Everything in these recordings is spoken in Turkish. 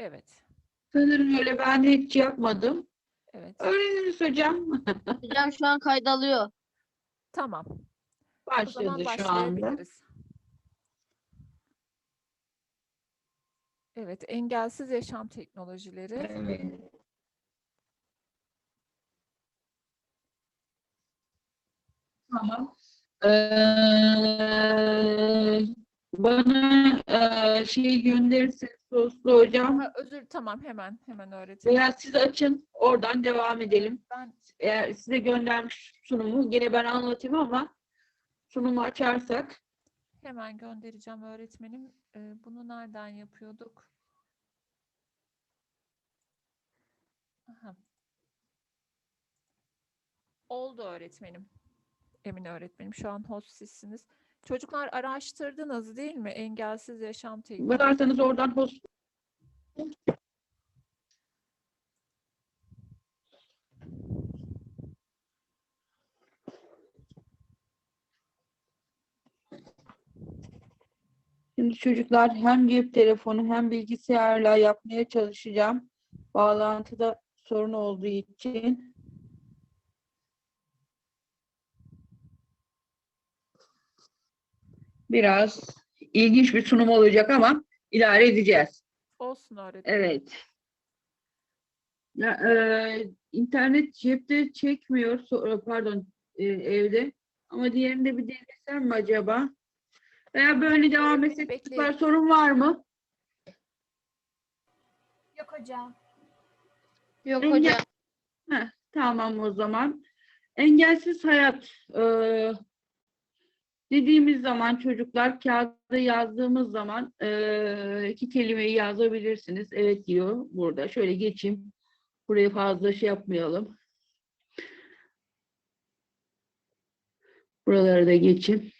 Evet. Sanırım öyle ben hiç yapmadım. Evet. Öğreniriz hocam. Hocam şu an kaydalıyor. Tamam. O zaman Başladı şu anda. başlayabiliriz. Evet, engelsiz yaşam teknolojileri. Evet. Tamam. Ee, bana ee, şey gönderirseniz soslu hocam Ha, özür tamam hemen hemen öğreteyim. veya siz açın oradan devam edelim. Ben Eğer size göndermiş sunumu yine ben anlatayım ama sunumu açarsak hemen göndereceğim öğretmenim. Ee, bunu nereden yapıyorduk? Aha. Oldu öğretmenim. Emin öğretmenim. Şu an host sizsiniz. Çocuklar araştırdınız değil mi? Engelsiz yaşam teknolojisi. bakarsanız oradan host Şimdi çocuklar hem cep telefonu hem bilgisayarla yapmaya çalışacağım. Bağlantıda sorun olduğu için. Biraz ilginç bir sunum olacak ama idare edeceğiz. Olsun öğretmenim. Evet. Ya, e, internet cepte çekmiyor, so- pardon e, evde. Ama diğerinde bir denesem mi acaba? Veya böyle devam etsek çocuklar sorun var mı? Yok hocam. Yok Engel- hocam. Heh, tamam o zaman. Engelsiz hayat e, dediğimiz zaman çocuklar kağıda yazdığımız zaman e, iki kelimeyi yazabilirsiniz. Evet diyor burada. Şöyle geçeyim. Buraya fazla şey yapmayalım. Buraları da geçeyim.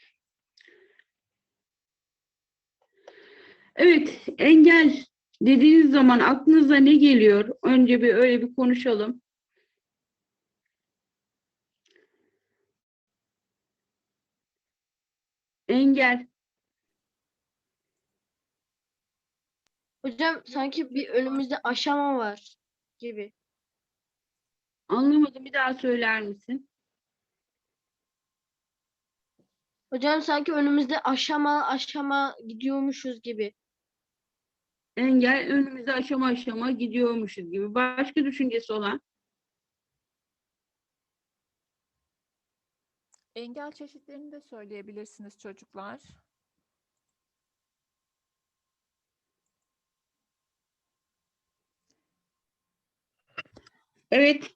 Evet, engel dediğiniz zaman aklınıza ne geliyor? Önce bir öyle bir konuşalım. Engel. Hocam sanki bir önümüzde aşama var gibi. Anlamadım. Bir daha söyler misin? Hocam sanki önümüzde aşama aşama gidiyormuşuz gibi. Engel önümüze aşama aşama gidiyormuşuz gibi. Başka düşüncesi olan? Engel çeşitlerini de söyleyebilirsiniz çocuklar. Evet.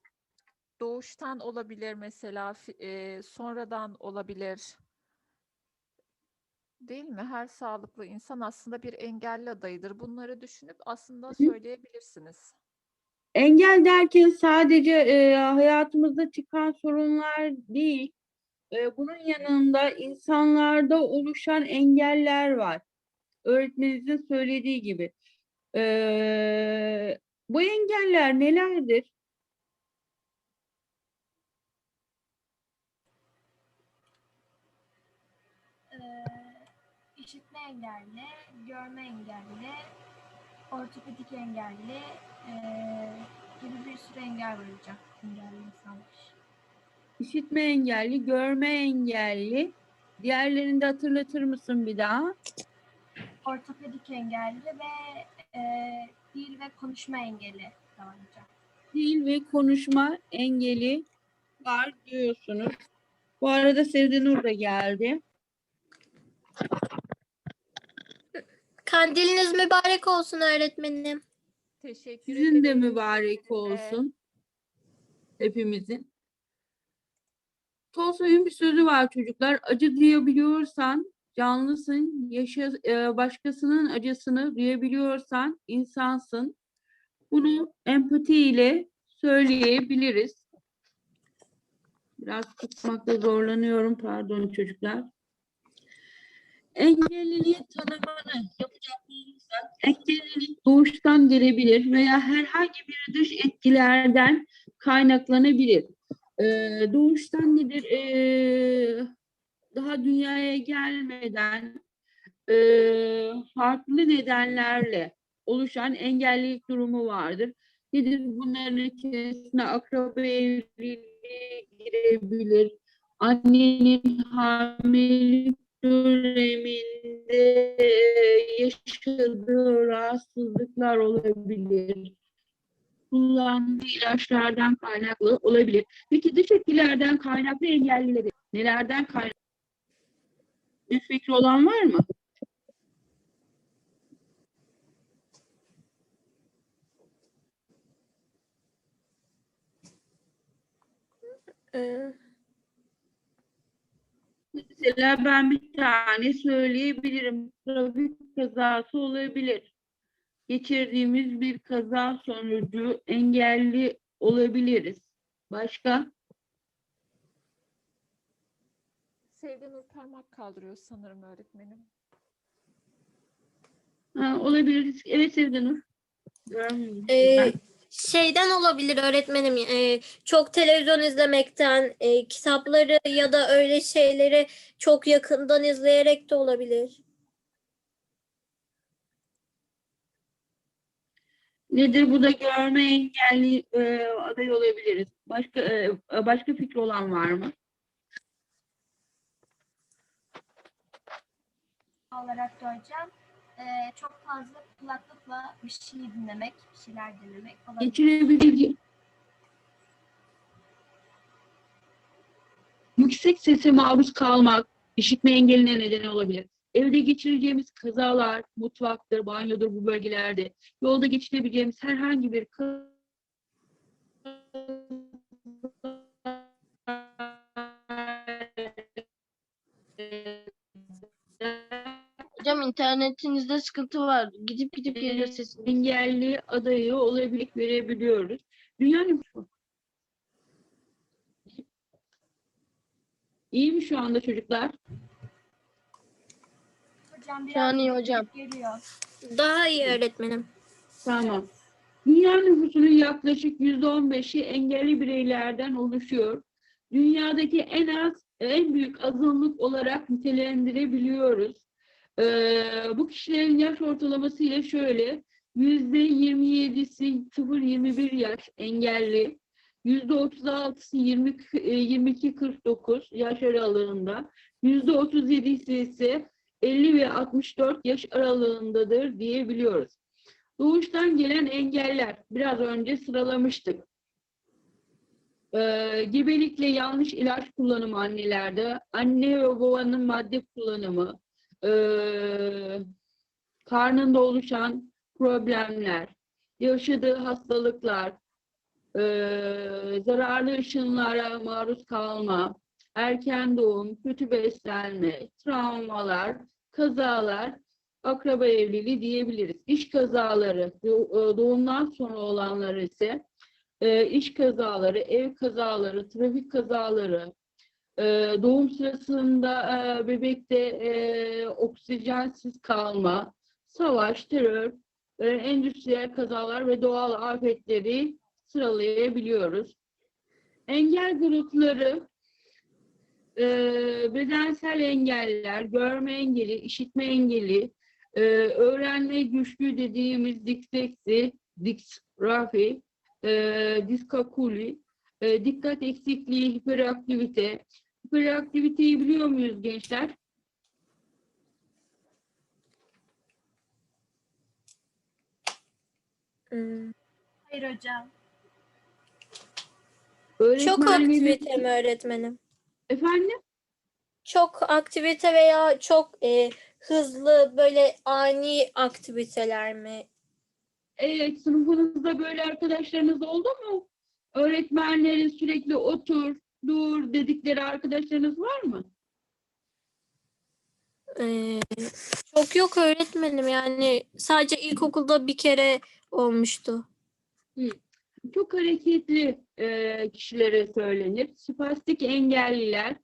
Doğuştan olabilir mesela, e, sonradan olabilir. Değil mi? Her sağlıklı insan aslında bir engelli adayıdır. Bunları düşünüp aslında söyleyebilirsiniz. Engel derken sadece e, hayatımızda çıkan sorunlar değil. E, bunun yanında insanlarda oluşan engeller var. Öğretmeninizin söylediği gibi. E, bu engeller nelerdir? Ee, işitme engelli, görme engelli, ortopedik engelli ee, gibi bir sürü engel var hocam. Engelli insanlar. İşitme engelli, görme engelli. Diğerlerini de hatırlatır mısın bir daha? Ortopedik engelli ve ee, dil ve konuşma engeli var hocam. Dil ve konuşma engeli var diyorsunuz. Bu arada Sevde da geldi. Kandiliniz mübarek olsun öğretmenim. Teşekkür Sizin de ederim. mübarek olsun. Hepimizin. Tolstoy'un bir sözü var çocuklar. Acı duyabiliyorsan canlısın. Yaşa, e, başkasının acısını duyabiliyorsan insansın. Bunu empati ile söyleyebiliriz. Biraz tutmakta zorlanıyorum. Pardon çocuklar. Engelliliği tanımını yapacak olursak, engellilik doğuştan gelebilir veya herhangi bir dış etkilerden kaynaklanabilir. Ee, doğuştan nedir? Ee, daha dünyaya gelmeden ee, farklı nedenlerle oluşan engellilik durumu vardır. Nedir? Bunların içerisine akraba evliliği girebilir. Annenin hamilelik döneminde yaşadığı rahatsızlıklar olabilir. Kullandığı ilaçlardan kaynaklı olabilir. Peki dış etkilerden kaynaklı engellileri nelerden kaynaklı? Bir fikri olan var mı? Ee, Mesela ben bir tane söyleyebilirim. Trafik kazası olabilir. Geçirdiğimiz bir kaza sonucu engelli olabiliriz. Başka? Sevda Nur parmak kaldırıyor sanırım öğretmenim. Ha, olabilir. Evet Sevda Nur. E, Ben- şeyden olabilir öğretmenim. e, çok televizyon izlemekten, e, kitapları ya da öyle şeyleri çok yakından izleyerek de olabilir. Nedir bu da görme engelli e, aday olabiliriz. Başka e, başka fikri olan var mı? olarak da hocam e, çok fazla kulaklıkla bir şey dinlemek, bir şeyler dinlemek olabilir. Geçirebileceği yüksek sese maruz kalmak işitme engeline neden olabilir. Evde geçireceğimiz kazalar, mutfaktır, banyodur bu bölgelerde. Yolda geçirebileceğimiz herhangi bir Hocam internetinizde sıkıntı var. Gidip gidip geliyor sesiniz. engelli adayı olabilir verebiliyoruz. Dünya nüfusu. İyi mi şu anda çocuklar? Hocam Şu an iyi biraz hocam. geliyor. Daha iyi öğretmenim. Tamam. Dünya nüfusunun yaklaşık %15'i engelli bireylerden oluşuyor. Dünyadaki en az, en büyük azınlık olarak nitelendirebiliyoruz. Ee, bu kişilerin yaş ortalaması ile şöyle, %27'si 0-21 yaş engelli, %36'sı 20 e, 22-49 yaş aralığında, %37'si ise 50 ve 64 yaş aralığındadır diyebiliyoruz. Doğuştan gelen engeller biraz önce sıralamıştık. Ee, gebelikle yanlış ilaç kullanımı annelerde, anne ve babanın madde kullanımı, ee, karnında oluşan problemler, yaşadığı hastalıklar, ee, zararlı ışınlara maruz kalma, erken doğum, kötü beslenme, travmalar, kazalar akraba evliliği diyebiliriz. İş kazaları, doğ- e, doğumdan sonra olanlar ise e, iş kazaları, ev kazaları, trafik kazaları, e, doğum sırasında e, bebekte e, oksijensiz kalma, savaş, terör, e, endüstriyel kazalar ve doğal afetleri sıralayabiliyoruz. Engel grupları e, bedensel engeller, görme engeli, işitme engeli, ee, öğrenme güçlüğü dediğimiz disleksi, disgrafi, e, diskakuli, e, dikkat eksikliği, hiperaktivite. Hiperaktiviteyi biliyor muyuz gençler? Hmm. Hayır hocam. Çok Öğretmenlerin- aktivite mi öğretmenim? Efendim? Çok aktivite veya çok e, hızlı böyle ani aktiviteler mi? Evet, sınıfınızda böyle arkadaşlarınız oldu mu? Öğretmenlerin sürekli otur, dur dedikleri arkadaşlarınız var mı? Ee, çok yok öğretmenim yani sadece ilkokulda bir kere olmuştu. Çok hareketli e, kişilere söylenir. Spastik engelliler,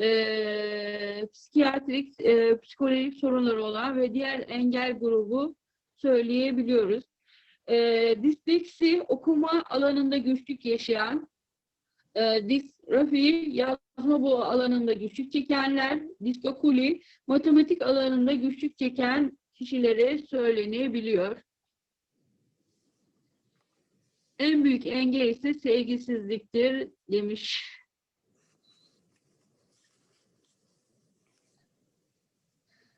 e, psikiyatrik, e, psikolojik sorunları olan ve diğer engel grubu söyleyebiliyoruz. E, disleksi okuma alanında güçlük yaşayan, e, disgrafi yazma bu alanında güçlük çekenler, diskokuli matematik alanında güçlük çeken kişilere söylenebiliyor. En büyük engel ise sevgisizliktir demiş.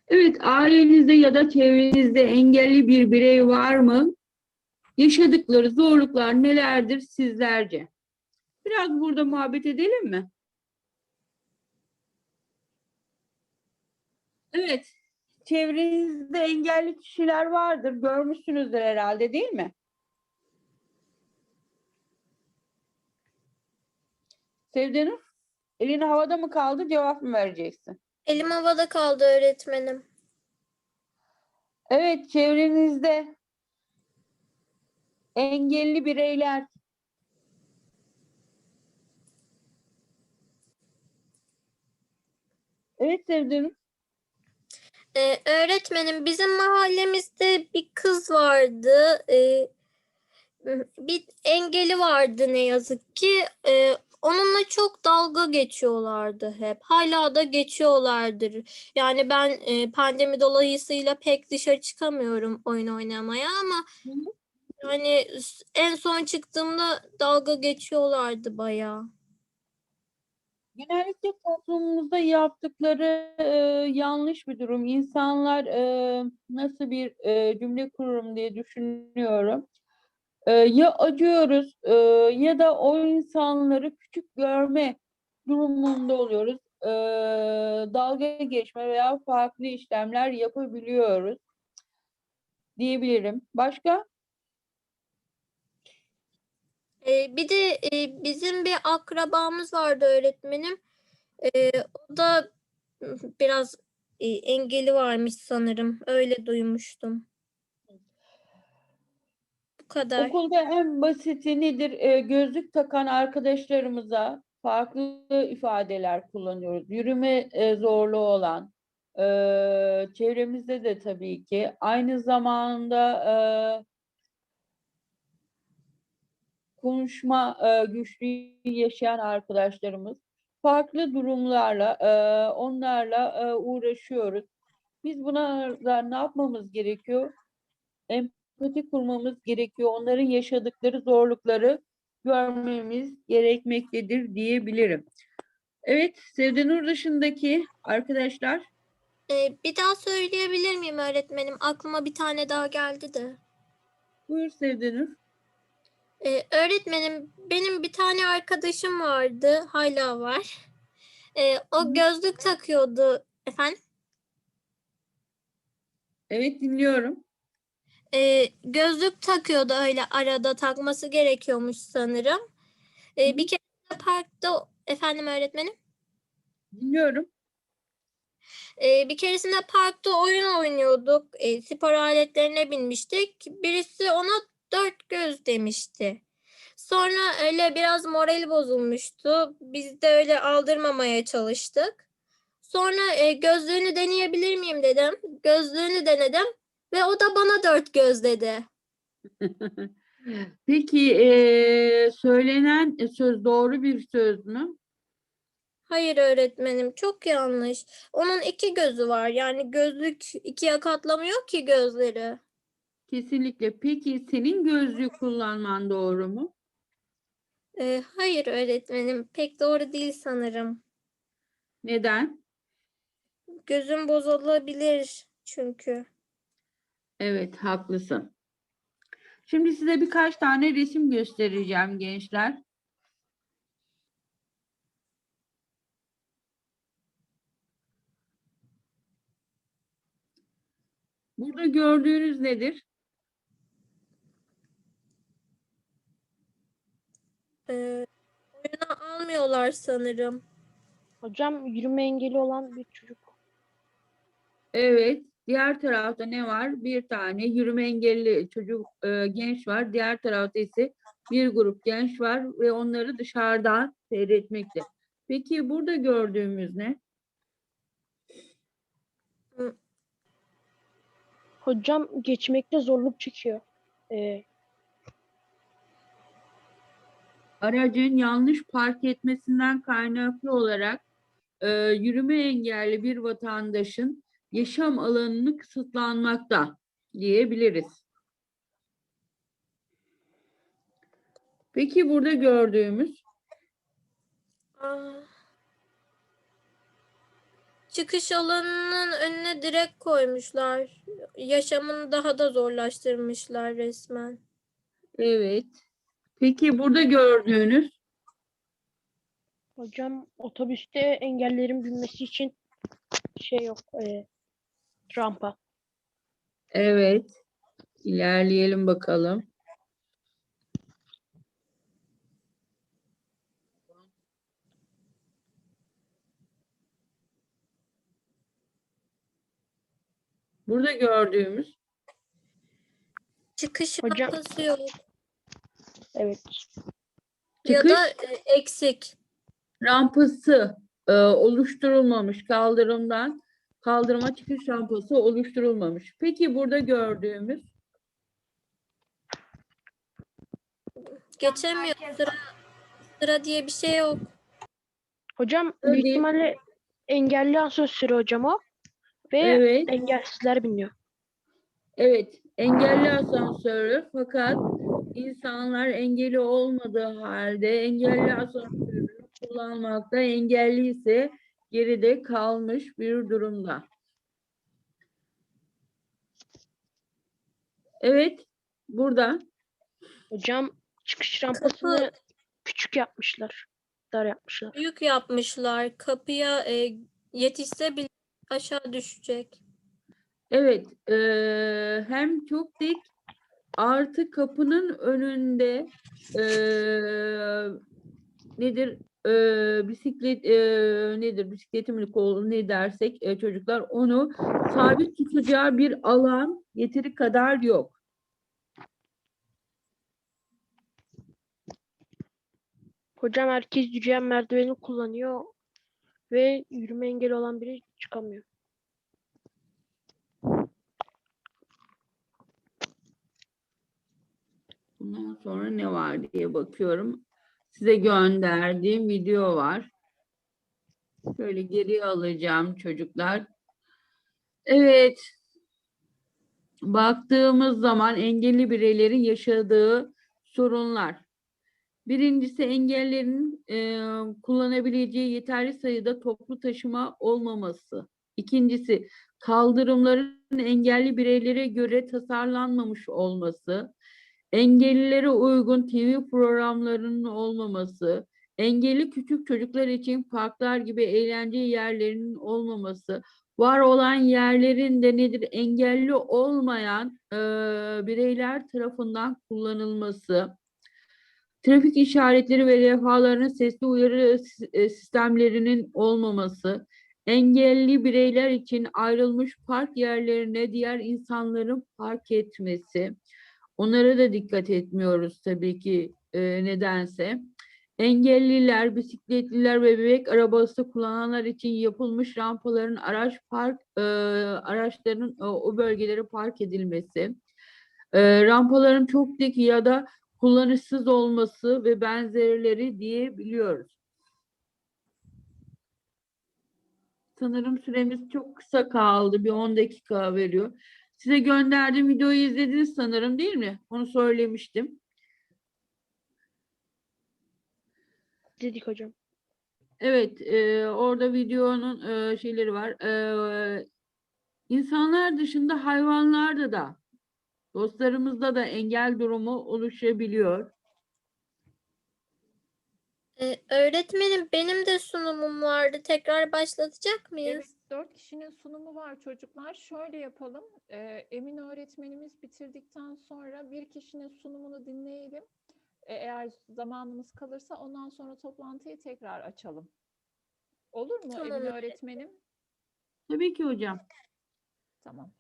Evet, ailenizde ya da çevrenizde engelli bir birey var mı? Yaşadıkları zorluklar nelerdir sizlerce? Biraz burada muhabbet edelim mi? Evet, çevrenizde engelli kişiler vardır. Görmüşsünüzdür herhalde değil mi? Sevdanur, elin havada mı kaldı? Cevap mı vereceksin? Elim havada kaldı öğretmenim. Evet, çevrenizde engelli bireyler Evet Sevdanur. Ee, öğretmenim bizim mahallemizde bir kız vardı. Ee, bir engeli vardı ne yazık ki. Ee, onunla çok dalga geçiyorlardı hep. Hala da geçiyorlardır. Yani ben e, pandemi dolayısıyla pek dışarı çıkamıyorum oyun oynamaya ama yani en son çıktığımda dalga geçiyorlardı bayağı. Genellikle toplumumuzda yaptıkları e, yanlış bir durum. İnsanlar e, nasıl bir e, cümle kururum diye düşünüyorum. E, ya acıyoruz e, ya da o insanları küçük görme durumunda oluyoruz. E, dalga geçme veya farklı işlemler yapabiliyoruz diyebilirim. Başka? Ee, bir de e, bizim bir akrabamız vardı öğretmenim. Ee, o da biraz e, engeli varmış sanırım. Öyle duymuştum. Kadar. Okulda en basiti nedir? Ee, gözlük takan arkadaşlarımıza farklı ifadeler kullanıyoruz. Yürüme e, zorluğu olan, e, çevremizde de tabii ki aynı zamanda e, konuşma e, güçlüğü yaşayan arkadaşlarımız farklı durumlarla e, onlarla e, uğraşıyoruz. Biz buna da ne yapmamız gerekiyor? empati kurmamız gerekiyor. Onların yaşadıkları zorlukları görmemiz gerekmektedir diyebilirim. Evet, Sevdenur dışındaki arkadaşlar Ee, bir daha söyleyebilir miyim öğretmenim? Aklıma bir tane daha geldi de. buyur Sevdenur. Ee, öğretmenim benim bir tane arkadaşım vardı. Hala var. Ee, o gözlük takıyordu. Efendim? Evet dinliyorum. Ee, gözlük takıyordu öyle arada takması gerekiyormuş sanırım. Ee, bir kere de parkta efendim öğretmenim. Dinliyorum. Ee, bir keresinde parkta oyun oynuyorduk. Ee, spor aletlerine binmiştik. Birisi ona dört göz demişti. Sonra öyle biraz morali bozulmuştu. Biz de öyle aldırmamaya çalıştık. Sonra e, gözlüğünü deneyebilir miyim dedim. Gözlüğünü denedim ve o da bana dört göz dedi. Peki eee, söylenen söz doğru bir söz mü? Hayır öğretmenim çok yanlış. Onun iki gözü var. Yani gözlük ikiye katlamıyor ki gözleri. Kesinlikle. Peki senin gözlüğü kullanman doğru mu? Ee, hayır öğretmenim pek doğru değil sanırım. Neden? Gözüm bozulabilir çünkü. Evet, haklısın. Şimdi size birkaç tane resim göstereceğim gençler. Burada gördüğünüz nedir? Ee, oyuna almıyorlar sanırım. Hocam yürüme engeli olan bir çocuk. Evet. Diğer tarafta ne var? Bir tane yürüme engelli çocuk, e, genç var. Diğer tarafta ise bir grup genç var ve onları dışarıdan seyretmekte. Peki burada gördüğümüz ne? Hocam geçmekte zorluk çekiyor. Ee, aracın yanlış park etmesinden kaynaklı olarak e, yürüme engelli bir vatandaşın yaşam alanını kısıtlanmakta diyebiliriz. Peki burada gördüğümüz. Çıkış alanının önüne direk koymuşlar. Yaşamını daha da zorlaştırmışlar resmen. evet. Peki burada gördüğünüz Hocam otobüste engellerin binmesi için şey yok. E, rampa. evet. İlerleyelim bakalım. Burada gördüğümüz Çıkış Hocam- rampası yok. Evet. Ya çıkış da e, eksik. rampası e, oluşturulmamış kaldırımdan kaldırıma çıkış rampası oluşturulmamış. Peki burada gördüğümüz Geçemiyor. Sıra, sıra diye bir şey yok. Hocam Öyle. büyük ihtimalle engelli asansörü hocam o. Ve evet engelsizler biniyor. evet engelli asansörü fakat insanlar engeli olmadığı halde engelli asansörü kullanmakta engelli ise geride kalmış bir durumda. Evet burada Hocam çıkış rampasını küçük yapmışlar. Dar yapmışlar. Büyük yapmışlar. Kapıya e, yetişse bile aşağı düşecek. Evet, eee, hem çok dik artı kapının önünde eee, nedir eee, bisiklet eee, nedir bisikleti mi kol ne dersek eee, çocuklar onu sabit tutacağı bir alan yeteri kadar yok. Hocam herkes yürüyen merdiveni kullanıyor. Ve yürüme engeli olan biri çıkamıyor. Bundan sonra ne var diye bakıyorum. Size gönderdiğim video var. Şöyle geriye alacağım çocuklar. Evet. Baktığımız zaman engelli bireylerin yaşadığı sorunlar. Birincisi engellerin e, kullanabileceği yeterli sayıda toplu taşıma olmaması. İkincisi kaldırımların engelli bireylere göre tasarlanmamış olması engellilere uygun TV programlarının olmaması, engelli küçük çocuklar için parklar gibi eğlence yerlerinin olmaması, var olan yerlerin de nedir engelli olmayan eee, bireyler tarafından kullanılması, trafik işaretleri ve levhalarının sesli uyarı e, sistemlerinin olmaması, engelli bireyler için ayrılmış park yerlerine diğer insanların park etmesi, Onlara da dikkat etmiyoruz tabii ki e, nedense. Engelliler, bisikletliler ve bebek arabası kullananlar için yapılmış rampaların araç park e, araçların e, o bölgelere park edilmesi, e, rampaların çok dik ya da kullanışsız olması ve benzerleri diyebiliyoruz. Sanırım süremiz çok kısa kaldı. Bir 10 dakika veriyor. Size gönderdiğim videoyu izlediniz sanırım değil mi? Onu söylemiştim. Dedik hocam. Evet, e, orada videonun e, şeyleri var. E, insanlar dışında hayvanlarda da, dostlarımızda da engel durumu oluşabiliyor. E, öğretmenim benim de sunumum vardı. Tekrar başlatacak mıyız? Evet, dört kişinin sunumu var çocuklar. Şöyle yapalım. Ee, Emin öğretmenimiz bitirdikten sonra bir kişinin sunumunu dinleyelim. Ee, eğer zamanımız kalırsa ondan sonra toplantıyı tekrar açalım. Olur mu Tamam Emin öğretmenim. öğretmenim? Tabii ki hocam. Tamam.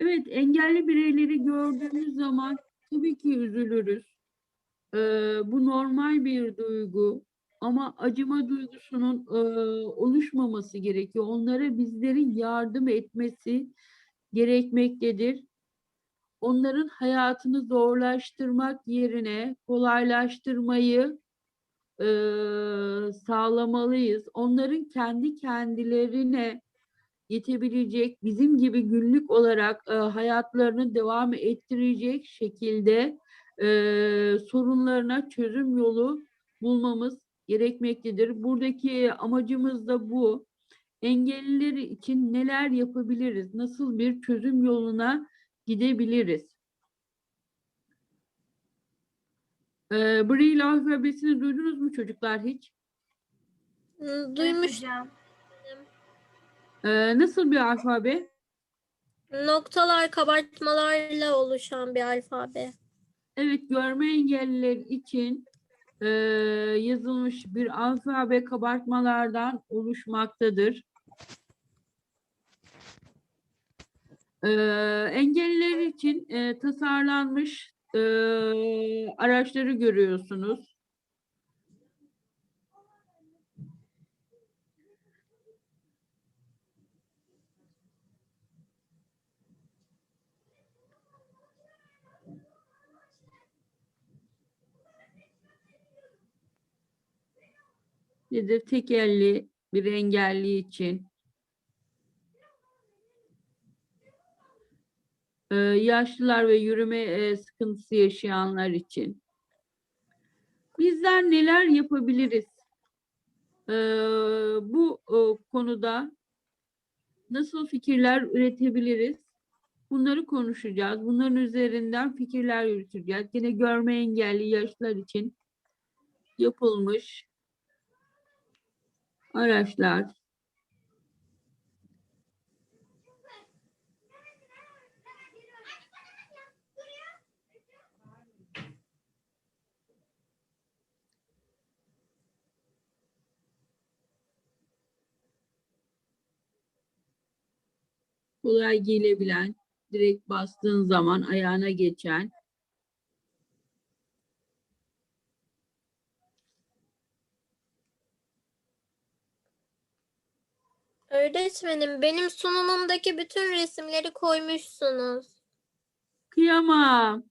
Evet, engelli bireyleri gördüğümüz zaman tabii ki üzülürüz. Ee, bu normal bir duygu ama acıma duygusunun e, oluşmaması gerekiyor. Onlara bizlerin yardım etmesi gerekmektedir. Onların hayatını zorlaştırmak yerine kolaylaştırmayı e, sağlamalıyız. Onların kendi kendilerine yetebilecek, bizim gibi günlük olarak e, hayatlarını devam ettirecek şekilde e, sorunlarına çözüm yolu bulmamız gerekmektedir. Buradaki amacımız da bu. Engelliler için neler yapabiliriz? Nasıl bir çözüm yoluna gidebiliriz? E, Braille alfabesini duydunuz mu çocuklar hiç? Hmm, Evet Duymuş hocam. E, nasıl bir alfabe? noktalar kabartmalarla oluşan bir alfabe. Evet, görme engelliler için eee, yazılmış bir alfabe kabartmalardan oluşmaktadır. Eee engelliler için eee, tasarlanmış eee, araçları görüyorsunuz. Nedir? Tekelli bir engelli için. Eee, yaşlılar ve yürüme eee, sıkıntısı yaşayanlar için. Bizler neler yapabiliriz? Eee, bu eee, konuda nasıl fikirler üretebiliriz? Bunları konuşacağız. Bunların üzerinden fikirler yürüteceğiz. Yine görme engelli yaşlılar için yapılmış araçlar. Kolay giyilebilen, direkt bastığın zaman ayağına geçen Öğretmenim benim sunumumdaki bütün resimleri koymuşsunuz. Kıyamam.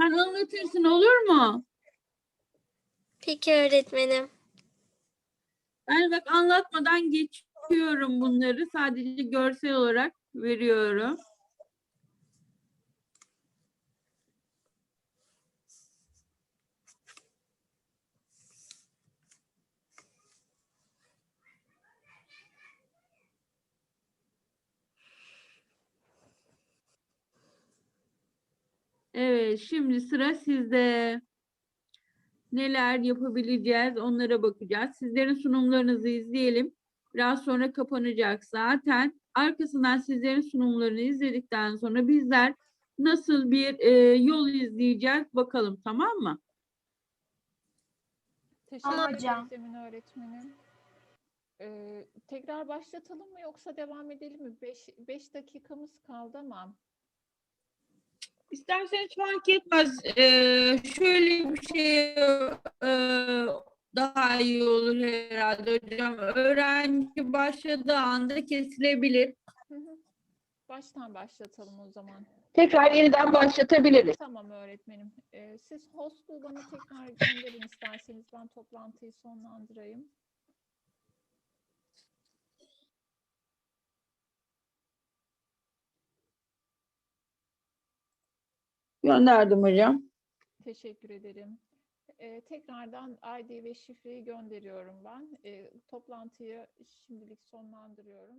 Sen anlatırsın olur mu? Peki öğretmenim. Ben bak anlatmadan geçiyorum bunları. Sadece görsel olarak veriyorum. Evet, şimdi sıra sizde. Neler yapabileceğiz onlara bakacağız. Sizlerin sunumlarınızı izleyelim. Biraz sonra kapanacak zaten. Arkasından sizlerin sunumlarını izledikten sonra bizler nasıl bir e, yol izleyeceğiz bakalım tamam mı? Teşekkür Ama ederiz hocam. Emin öğretmenim. Ee, tekrar başlatalım mı yoksa devam edelim mi? 5 dakikamız kaldı ama. İsterseniz fark etmez. Ee, şöyle bir şey e, daha iyi olur herhalde hocam. Öğrenci başladığı anda kesilebilir. Hı hı. Baştan başlatalım o zaman. Tekrar yeniden başlatabiliriz. Tamam öğretmenim. Ee, siz host'u bana tekrar gönderin isterseniz. Ben toplantıyı sonlandırayım. Gönderdim hocam. Teşekkür ederim. Ee, tekrardan ID ve şifreyi gönderiyorum ben. Ee, toplantıyı şimdilik sonlandırıyorum.